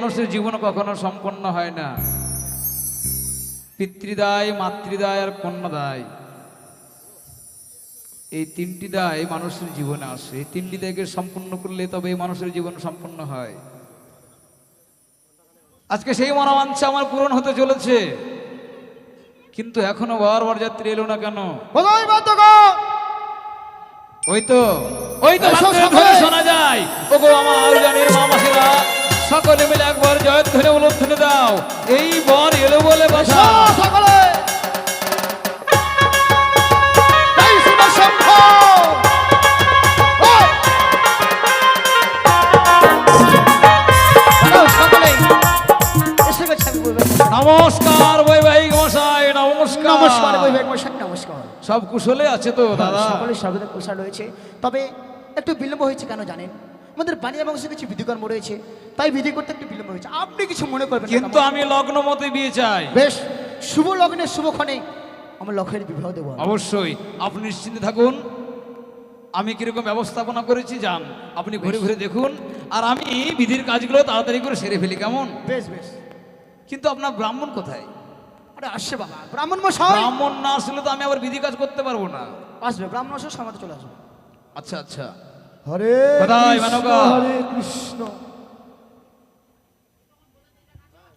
মানুষের জীবন কখনো সম্পন্ন হয় না। পিতৃদায় মাতৃদায় আর কন্যাদায়। এই তিনটি দায় মানুষের জীবনে আসে। এই তিনটি দায়কে সম্পূর্ণ করলে তবে এই মানুষের জীবন সম্পন্ন হয়। আজকে সেই মনোবাঞ্ছা আমার পূরণ হতে চলেছে। কিন্তু এখনও বারবার যাত্রী এলো না কেন? ওই তো ওই তো শোনা যায়। ওগো আমার জানির মামাসিরা। সকলে মিলে একবার জয় ধরে বলো ধরে দাও। এই বর এলো বলে কথা সকলে। নমস্কার বৈবাহিক মশাই নমস্কার। নমস্কার বৈবাহিক মশাই নমস্কার। সব কুশলে আছে তো দাদা। সকলে সর্বদা কুশল রয়েছে। তবে একটু বিলম্ব হয়েছে কেন জানেন? আমাদের বানিয়া বংশে কিছু বিধিকর্ম রয়েছে তাই বিধি করতে একটু বিলম্ব হয়েছে। আপনি কিছু মনে করবেন কিন্তু আমি লগ্ন মতে বিয়ে চাই। বেশ শুভ লগ্নে শুভক্ষণে আমার লক্ষ্যের বিবাহ দেবো অবশ্যই আপনি নিশ্চিন্তে থাকুন আমি কীরকম ব্যবস্থাপনা করেছি যান। আপনি ঘুরে ঘুরে দেখুন আর আমি বিধির কাজগুলো তাড়াতাড়ি করে সেরে ফেলি কেমন? বেশ বেশ। কিন্তু আপনার ব্রাহ্মণ কোথায়? আরে আসছে বাবা ব্রাহ্মণ মশাই। ব্রাহ্মণ না আসলে তো আমি আবার বিধি কাজ করতে পারব না। আসবে ব্রাহ্মণ মশাই সমাজে চলে আসবে। আচ্ছা আচ্ছা। হরে? হরে কৃষ্ণ।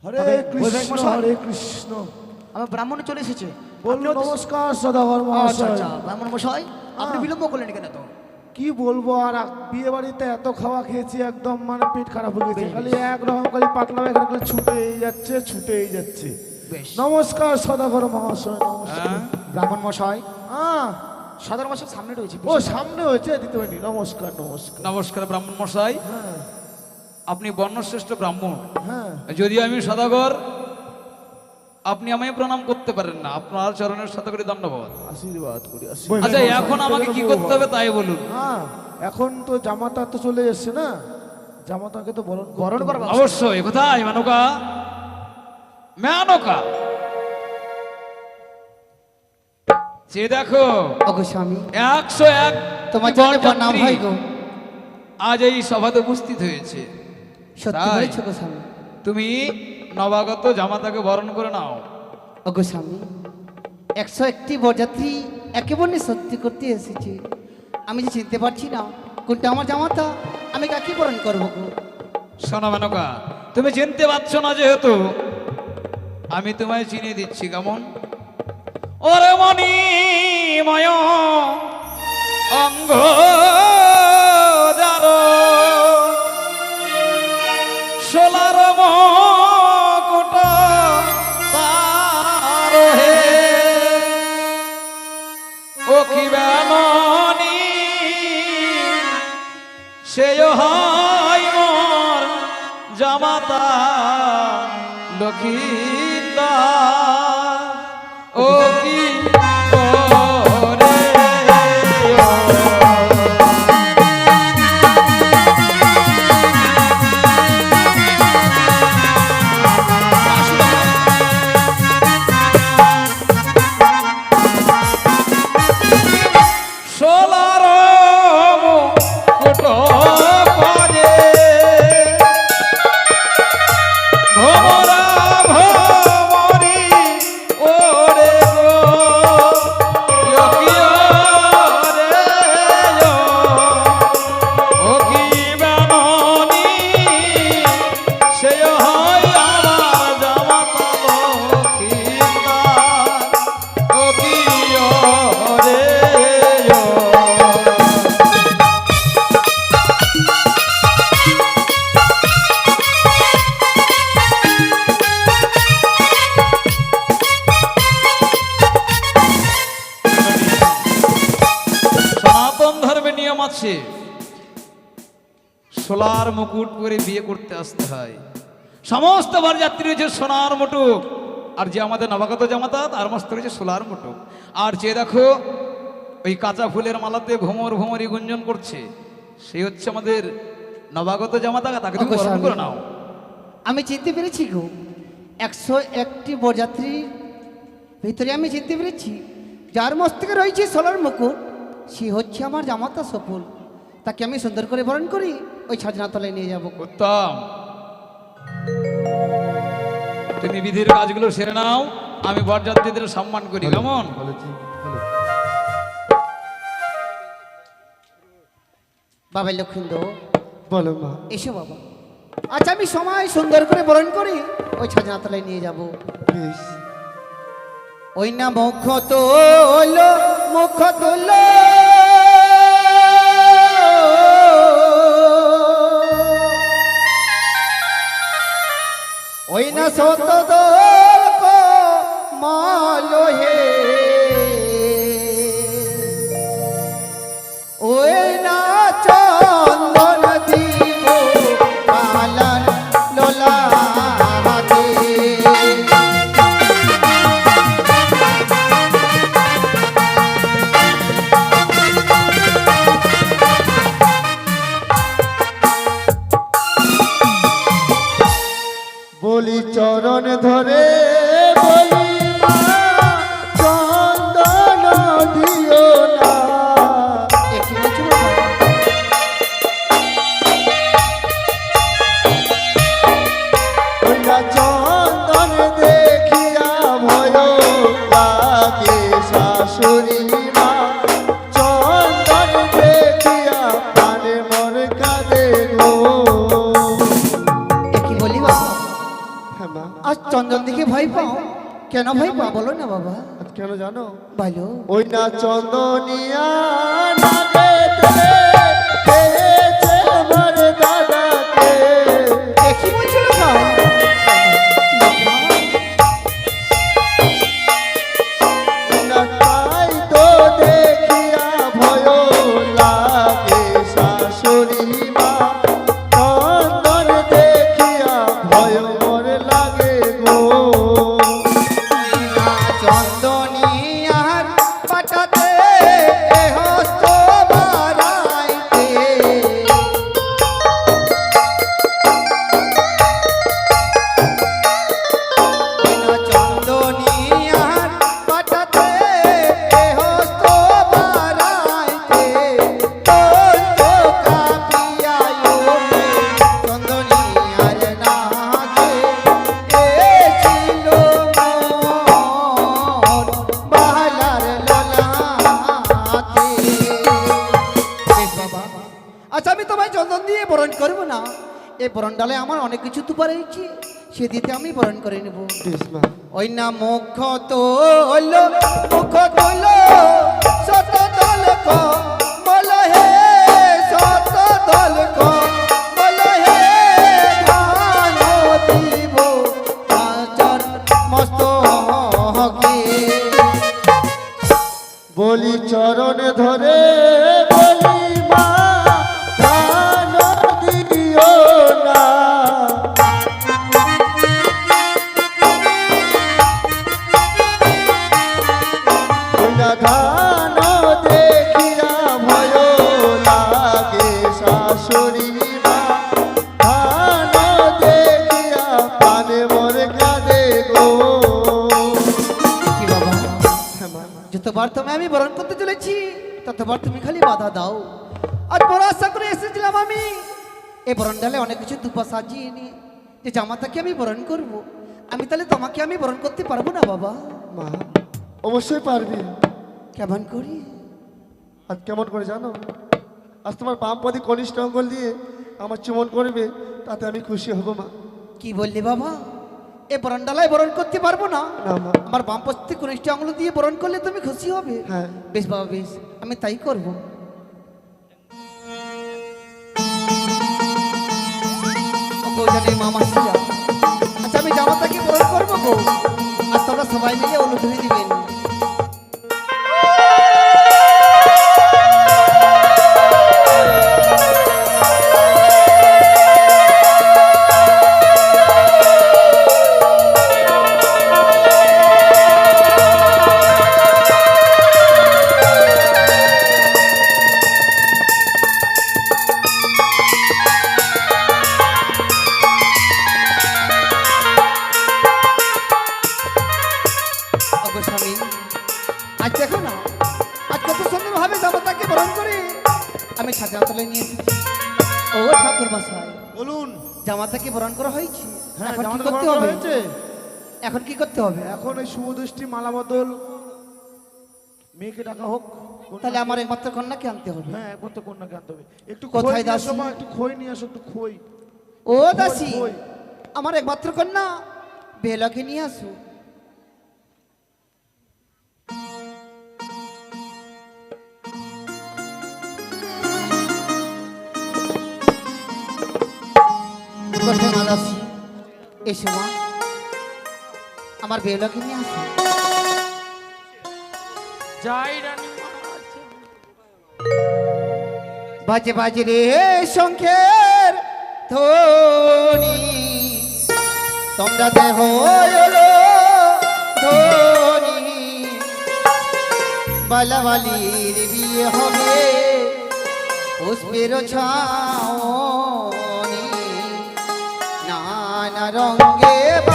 হরে কৃষ্ণ? হরে কৃষ্ণ। আমার ব্রাহ্মণ চলে এসেছে। বলল নমস্কার সদাগর আচ্ছা মহাশয়। আচ্ছা ব্রাহ্মণ মশাই আপনি। বিলম্ব করলেন কেন তো? কি বলব আর বিয়ে বাড়িতে এত খাওয়া খেয়েছি একদম মানে পেট খারাপ হয়ে গেছে। খালি একরকম খালি পাতলা এখানে খালি ছুটেই যাচ্ছে ছুটেই যাচ্ছে। নমস্কার সদাগর মহাশয় নমস্কার। হ্যাঁ? ব্রাহ্মণ মশাই। হ্যাঁ সদর মশাই সামনে রয়েছে ও সামনে হয়েছে দিতে নমস্কার নমস্কার। নমস্কার ব্রাহ্মণ মশাই। হ্যাঁ। আপনি বর্ণশ্রেষ্ঠ ব্রাহ্মণ। হ্যাঁ। যদি আমি সদাগর আপনি আমায় প্রণাম করতে পারেন না। আপনার চরণের সাথে করে দণ্ডবাদ আশীর্বাদ করি আচ্ছা এখন আমাকে কি করতে হবে তাই বলুন। হ্যাঁ এখন তো জামাতা তো চলে এসছে না? জামাতাকে তো বরণ বরণ। অবশ্যই কোথায়? মেনকা মেনকা যে দেখো। ওগো স্বামী একশো এক তোমার জন্য প্রণাম হয় গো। আজ এই সভাতে উপস্থিত হয়েছে। সত্যি? বলেছ গো স্বামী। তুমি নবাগত জামাতাকে বরণ করে নাও। ওগো স্বামী একশো একটি বরযাত্রী একেবারে সত্যি করতে এসেছে। আমি যে চিনতে পারছি না কোনটা আমার জামাতা আমি কাকে বরণ করব গো? শোনো মেনকা তুমি চিনতে পারছ না যেহেতু আমি তোমায় চিনিয়ে দিচ্ছি কেমন? ওরে মনি অঙ্গ সোলার মুকুট তার হে। ও কি বেমনি সে হয় মোর জামাতা লক্ষিতা ও কি সমস্ত বার যাত্রী রয়েছে সোনার মুটুক আর যে আমাদের নবাগত জামাতা তার মস্ত রয়েছে সোলার মুটুক আর যে দেখো ওই কাঁচা ফুলের মালাতে ভ্রমর ভ্রমরি গুঞ্জন করছে সে হচ্ছে আমাদের নবাগত জামাতা তাকে তুমি করে নাও। আমি চিনতে পেরেছি গো। একশো একটি বরযাত্রীর ভিতরে আমি চিনতে পেরেছি। যার মস্তকে রয়েছে সোলার মুকুট সে হচ্ছে আমার জামাতা সফল। তাকে আমি সুন্দর করে বরণ করি ওই ছাজনা তলায় নিয়ে যাব। উত্তম। তুমি বিধির কাজগুলো সেরে নাও আমি বরযাত্রীদের সম্মান করি কেমন? বাবা লক্ষিন্দর বলো মা। এসো বাবা। আচ্ছা আমি সময় সুন্দর করে বরণ করি ওই ছাজনা তলায় নিয়ে যাব। ওই না মুখ তোল মুখ তোল। সত এই বরণ ডালে আমার অনেক কিছু তো হয়েছে। সে দিতে আমি বরণ করে নেব। ওই না মুখ তোল মুখ তোল সত দল ক হে সত দল ক হে ধান দিব আচর মস্ত হকে। বলি চরণ ধরে করতে চলেছি ততবার তুমি খালি বাধা দাও। আজ বড় আশা করে এসেছিলাম আমি। এই বরণ ডালে অনেক কিছু দুপা সাজিয়ে নিয়ে যে জামাতাকে আমি বরণ করব। আমি তাহলে তোমাকে আমি বরণ করতে পারব না বাবা? মা অবশ্যই পারবি। কেমন করি? আজ কেমন করে জানো? আজ তোমার বাম পদে কনিষ্ঠ অঙ্গল দিয়ে আমার চুমন করবে তাতে আমি খুশি হব মা। কি বললি বাবা? এ বরণ ডালায় বরণ করতে পারব না। আমার বাম পাশে কনিষ্ঠ আঙুল দিয়ে বরণ করলে তুমি খুশি হবে। হ্যাঁ। বেশ বাবা বেশ। আমি তাই করব। জানি আচ্ছা আমি জামাতাকে বরণ করব গো। আর তোমরা সবাই মিলে অনুভূতি দিবেন জামাতাকে বরণ করা হয়েছে? হ্যাঁ এখন কি করতে হবে? এখন কি করতে হবে? এখন এই শুভদৃষ্টি মালা বদল মেয়েকে ডাকা হোক তাহলে আমার একমাত্র কন্যাকে আনতে হবে। হ্যাঁ একমাত্র কন্যাকে আনতে হবে। একটু কোথায় আসো একটু খই নিয়ে আসো একটু খই। ও দাসি? আমার একমাত্র কন্যা বেলাকে নিয়ে আসো। এসো মা আমার বেলাকে নিয়ে আসো যাই রানী বাজে বাজে রে শঙ্খের ধ্বনি। তোমরা দেহ ধ্বনি। বালাবালির বিয়ে হবে পুষ্পের ছাওনি সঙ্গে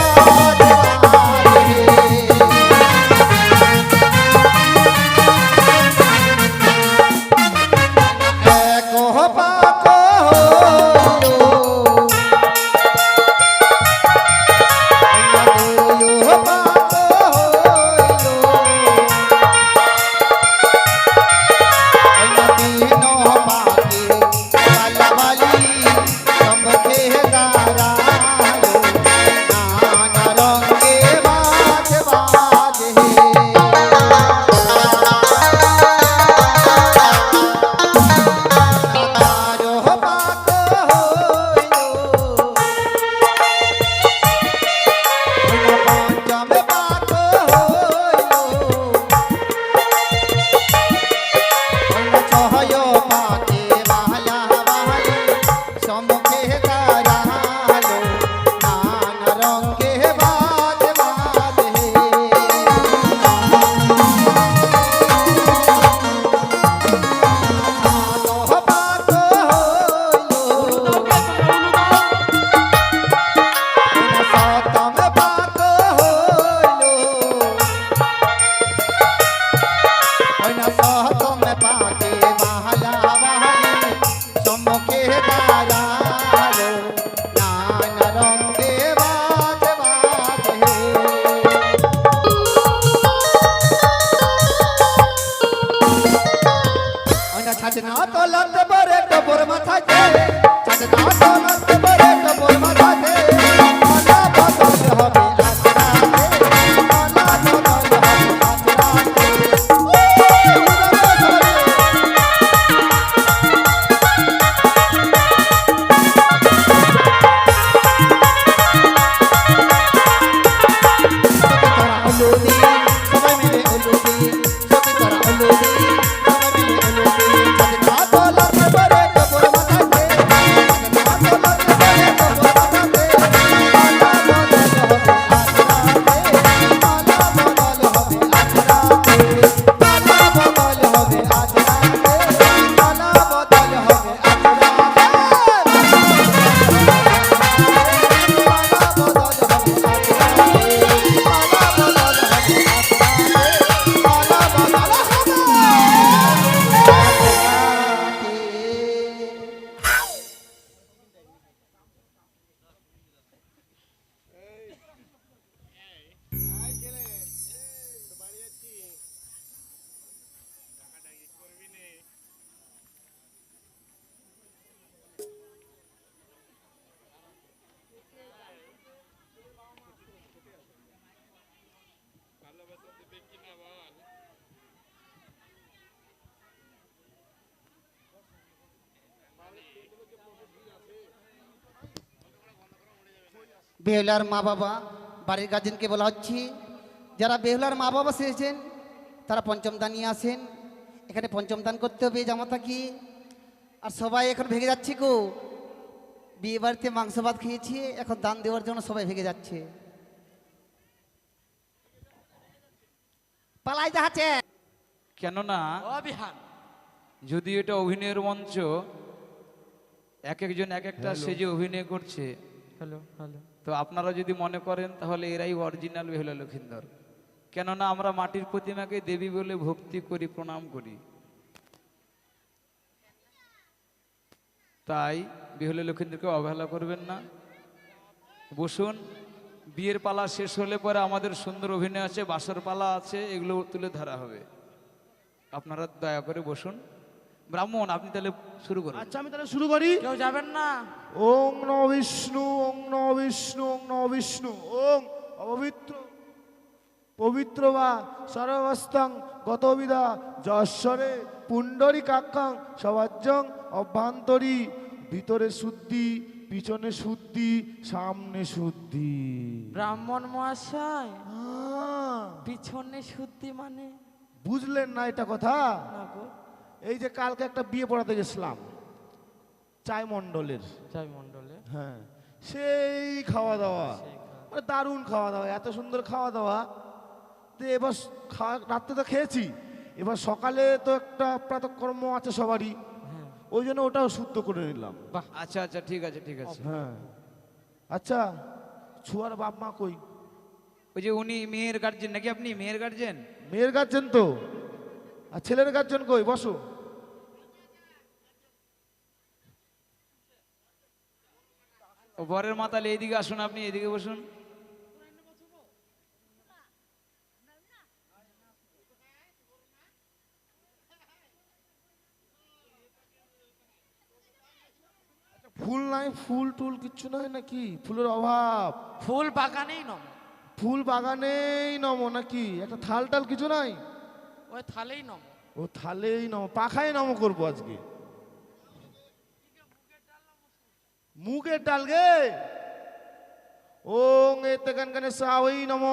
বেহুলার মা বাবা বাড়ির গার্জেনকে বলা হচ্ছে যারা বেহুলার মা বাবা এসেছেন তারা পঞ্চম দান নিয়ে আসেন। এখানে পঞ্চম দান করতে হবে জামাতা কি? আর সবাই এখন ভেঙে যাচ্ছে গো। বিয়ে বাড়িতে মাংস ভাত খেয়েছি এখন দান দেওয়ার জন্য সবাই ভেঙে যাচ্ছে। পালাই যাচ্ছে। কেননা যদি এটা অভিনয়ের মঞ্চ এক একজন এক একটা সেজে অভিনয় করছে। Hello hello. তো আপনারা যদি মনে করেন তাহলে এরাই অরিজিনাল বেহুলা লক্ষিন্দর। কেননা আমরা মাটির প্রতিমাকে দেবী বলে ভক্তি করি, প্রণাম করি। তাই বিহলে লক্ষ্মীদেরকে অবহেলা করবেন না। বসুন, বিয়ের পালা শেষ হলে পরে আমাদের সুন্দর অভিনয় আছে, বাসর পালা আছে, এগুলো তুলে ধরা হবে। আপনারা দয়া করে বসুন। ব্রাহ্মণ আপনি তাহলে শুরু করুন। আচ্ছা আমি তাহলে শুরু করি। কেউ যাবেন না। ওং নমঃ বিষ্ণু ওং নমঃ বিষ্ণু ওং নমঃ বিষ্ণু ওং অপবিত্র পবিত্র বা সর্বাস্তাং গতবিদা যশ্বরে পুণ্ডরী কাক্ষাং সবাজ্যং অভ্যন্তরী ভিতরে শুদ্ধি পিছনে শুদ্ধি সামনে শুদ্ধি। ব্রাহ্মণ মহাশয় পিছনে শুদ্ধি মানে? বুঝলেন না এটা কথা? না গো। এই যে কালকে একটা বিয়ে পড়াতে গেছিলাম চাই মণ্ডলের জয় মণ্ডলে হ্যাঁ সেই খাওয়া দাওয়া মানে দারুণ খাওয়া দাওয়া এত সুন্দর খাওয়া দাওয়া তো এবার খাওয়া রাত্রে তো খেয়েছি এবার সকালে তো একটা প্রাতকর্ম আছে সবারই। হ্যাঁ। ওই জন্য ওটাও শুদ্ধ করে নিলাম। আচ্ছা আচ্ছা ঠিক আছে ঠিক আছে। হ্যাঁ। আচ্ছা ছুয়ার বাপ মা কই? ওই যে উনি মেয়ের গার্জেন নাকি আপনি মেয়ের গার্জেন মেয়ের গার্জেন তো। আর ছেলের গার্জেন কই? বসো। বরের মাতালে এইদিকে আসুন আপনি এদিকে বসুন। ফুল নাই ফুল টুল কিচ্ছু নাই নাকি? ফুলের অভাব। ফুল বাগানেই নম। ফুল বাগানেই নমো নাকি? একটা থাল টাল কিছু নাই? ওই থালেই নম। ও থালেই নম পাখাই নম করব আজকে। মুগের ডাল গে? ওং, এতে গান গানে সাওই নম,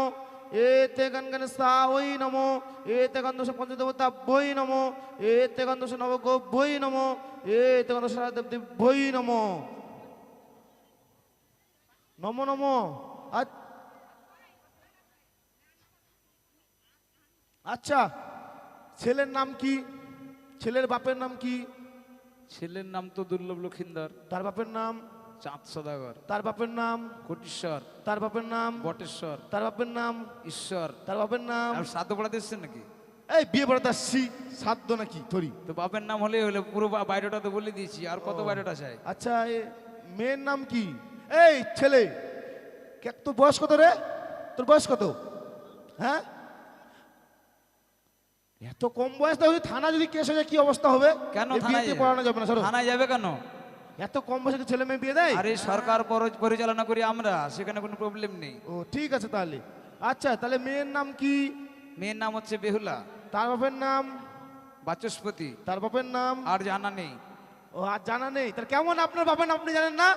এতে গান গানে সাওই নম, এতে গন্ধ পঞ্চদেবতা বই নম, এতে গন্ধ নবগ বই নম, এতে গন্ধ দেব দেব বই নম। নম নম আচ্ছা। ছেলের নাম কি? ছেলের বাপের নাম কি? ছেলের নাম তো দুর্লভ লক্ষিন্দর। তার বাপের নাম? চাঁদ সদাগর। তার বাপের নাম? কোটিশ্বর। তার বাপের নাম? বটেশ্বর। তার বাপের নাম? ঈশ্বর। তার বাপের নাম? শ্রাদ্ধ পড়াতে এসছেন নাকি? এই বিয়ে পড়াতে আসছি। সাধ্য নাকি? থরি। তো বাপের নাম হলে হলে পুরো বা- বায়োডাটা তো বলে দিয়েছি আর কত বায়োডাটা চাই? আচ্ছা এ মেয়ের নাম কি? এই ছেলে কে- তোর বয়স কত রে? তোর বয়স কত? হ্যাঁ? এত কম বয়স তাহলে থানা যদি কেস হয়ে যায় কি অবস্থা হবে? কেন বিয়েতে যাবে? পড়ানো যাবে না থানায় যাবে কেন? এত কম বয়সে ছেলে মেয়ে বিয়ে দেয়? আরে সরকার পর- পরিচালনা করি আমরা সেখানে কোনো প্রবলেম নেই। ও ঠিক আছে তাহলে। আচ্ছা তাহলে মেয়ের নাম কি? মেয়ের নাম হচ্ছে বেহুলা। তার বাপের নাম? বাচস্পতি। তার বাপের নাম? আর জানা নেই। ও আর জানা নেই। তার কেমন আপনার বাপের নাম আপনি জানেন না?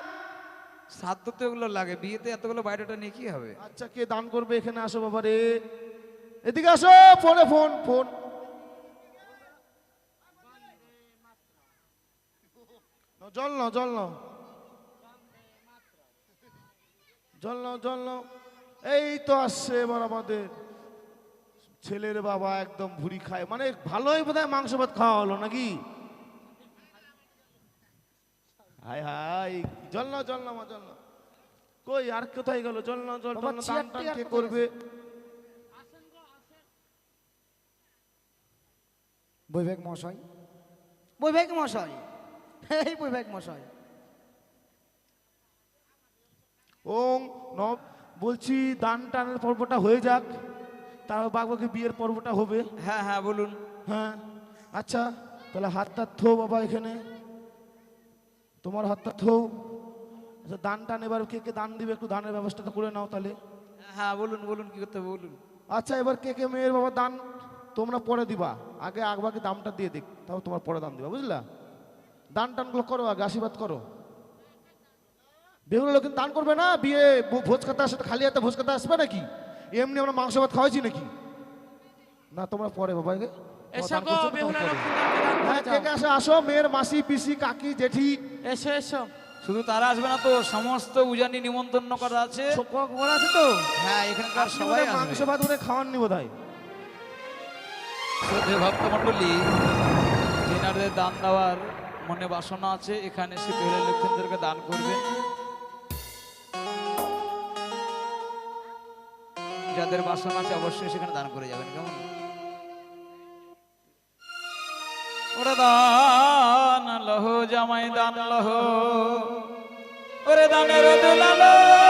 শ্রাদ্ধ তো এগুলো লাগে। বিয়েতে এতগুলো বাইরেটা নিয়ে কি হবে? আচ্ছা কে দান করবে এখানে আসো বাবা রে এদিকে আসো ফোনে ফোন ফোন। জল নাও জল নাও। জল নাও জল নাও। এই তো আসছে এবার আমাদের। ছেলের বাবা একদম ভুড়ি খায়। মানে ভালোই বোধ হয় মাংস ভাত খাওয়া হলো নাকি? হাই হাই জল নাও জল নাও মা, জল নাও। কই আর কোথায় গেল? জল নাও জল কে করবে? বৈবেক মশাই বৈবেক মশাই এই বৈবেক মশাই ওং নব বলছি দান টানের পর্বটা হয়ে যাক তারপর বাবাকে বিয়ের পর্বটা হবে। হ্যাঁ হ্যাঁ বলুন। হ্যাঁ আচ্ছা তাহলে হাতটা থো বাবা এখানে। তোমার হাতটা থো আচ্ছা দান টান এবার কে কে দান দিবে একটু দানের ব্যবস্থাটা করে নাও তাহলে। হ্যাঁ বলুন বলুন কি করতে হবে বলুন। আচ্ছা এবার কে কে মেয়ের বাবা দান তোমরা পরে দিবা। আগে আগবাকে দামটা দিয়ে দিক তাও তোমার পরে দান দিবা বুঝলা? দান টানগুলো করো আগে আশীর্বাদ করো। বেগুলো লোক কিন্তু দান করবে না বিয়ে ভোজ খাতে আসে খালি হাতে ভোজ খাতে আসবে নাকি? এমনি আমরা মাংস ভাত খাওয়াইছি নাকি? না তোমরা পরে বাবা বেহুলা হ্যাঁ আসে আসো মেয়ের মাসি পিসি কাকি জেঠি। এসো এসো। শুধু তারা আসবে না তো সমস্ত উজানি নিমন্ত্রণ করা আছে। আছে তো? হ্যাঁ এখানকার সবাই মাংস ভাত ওদের খাওয়াননি বোধ হয় শ্রদ্ধে ভক্তমণ্ডলী যেনাদের দান দেওয়ার মনে বাসনা আছে, এখানে সে বেহুলা লক্ষ্মীদেরকে দান করবে। যাদের বাসনা আছে, অবশ্যই সেখানে দান করে যাবেন, কেমন? ওরা দান লহ, জামাই দান লহ। ওরে দানের দুলালো।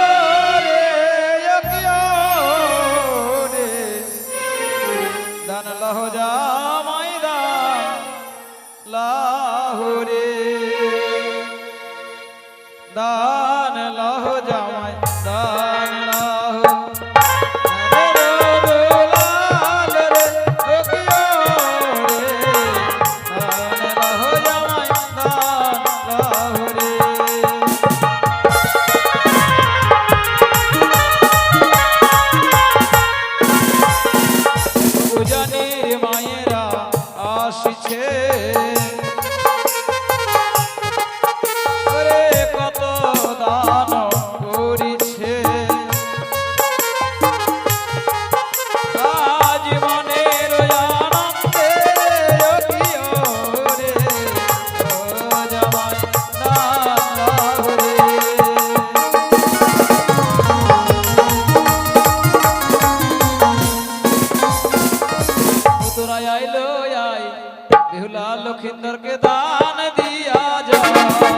বেহুলা লক্ষিন্দরকে দান দিয়া যা